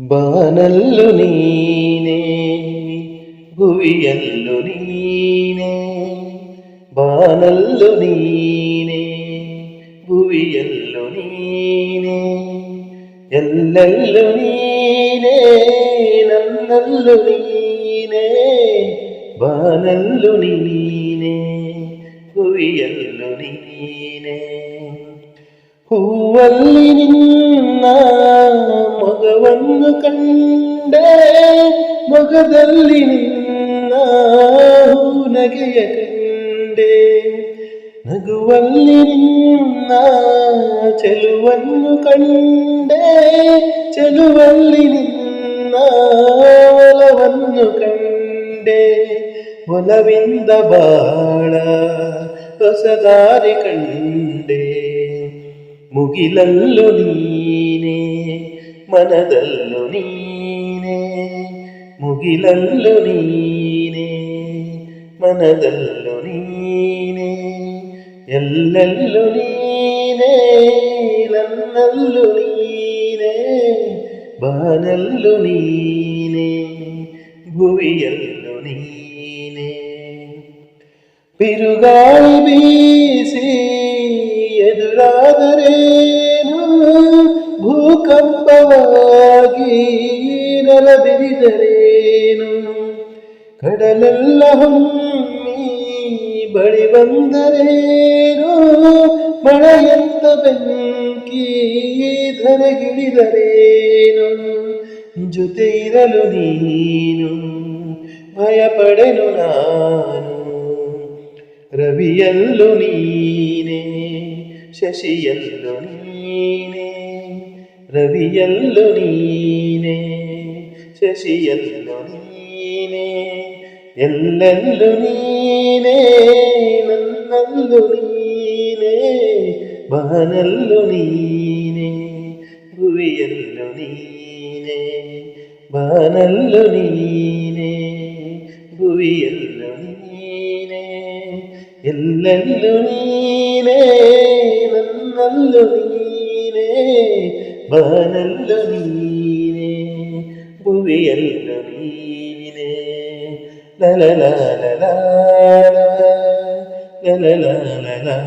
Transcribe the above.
ബാനല്ലു നീനേ ഭുവിയല്ലു നീനേ ബാനല്ലു നീനേ ഭുവിയല്ലു നീനേ എല്ലല്ലു നീനേ നന്നല്ലു നീനേ ബാനല്ലു നീനേ ഭുവിയല്ലു നീനേ. ഹൂവല്ലി നീ ಕಂಡೆ ಮೊಗದಲ್ಲಿ ನಿನ್ನ ನಗೆಯ ಕಂಡೆ ನಗುವಲ್ಲಿ ನಿನ್ನ ಚೆಲುವನ್ನು ಕಂಡೆ ಚೆಲುವಲ್ಲಿ ನಿನ್ನ ಒಲವನ್ನು ಕಂಡೆ ಒಲವಿಂದ ಬಾಳ ಹೊಸ ದಾರಿ ಕಂಡೆ ಮುಗಿಲಲ್ಲು ನೀನೇ ಮನದಲ್ಲು ನೀನೇ, ಮುಗಿಲಲ್ಲೂ ನೀನೇ, ಮನದಲ್ಲೂ ನೀನೇ, ಎಲ್ಲೆಲ್ಲೂ ನೀನೇ ನನ್ನಲ್ಲೂ ನೀನೇ, ಬಾನಲ್ಲೂ ನೀನೇ, ಭುವಿಯಲ್ಲೂ ನೀನೇ. ಬಿರುಗಾಳಿ ಬೀಸಿ ಎದುರಾದರೇನು ಭೂಕಂಪವಾಗಿ ನೆಲ ಬಿರಿದರೇನು ಕಡಲೆಲ್ಲ ಹೊಮ್ಮಿ ಬಳಿ ಬಂದರೇನು? ಮಳೆಯಂತ ಬೆಂಕಿ ಧರೆಗಿಳಿದರೇನು? ಜೊತೆ ಇರಲು ನೀನು ಭಯಪಡೆನು ನಾನು. ರವಿಯಲ್ಲೂ ನೀನೇ, ಶಶಿಯಲ್ಲೂ ನೀನೇ. ರವಿಯಲ್ಲು ನೀನೇ ಶಶಿಯಲ್ಲು ನೀನೇ ಎಲ್ಲೆಲ್ಲು ನೀನೇ ನನ್ನಲ್ಲು ನೀನೇ ಬಾನಲ್ಲು ನೀನೇ ಭುವಿಯಲ್ಲು ನೀನೇ ಬಾನಲ್ಲು ನೀನೇ ಭುವಿಯಲ್ಲು ನೀನೇ ಎಲ್ಲೆಲ್ಲು ನೀನೇ ನನ್ನಲ್ಲು ನೀನೇ വാനല്ല നീനെ ഭുവിയല്ല നീനെ ലലലാലലാല ലലലാലലാ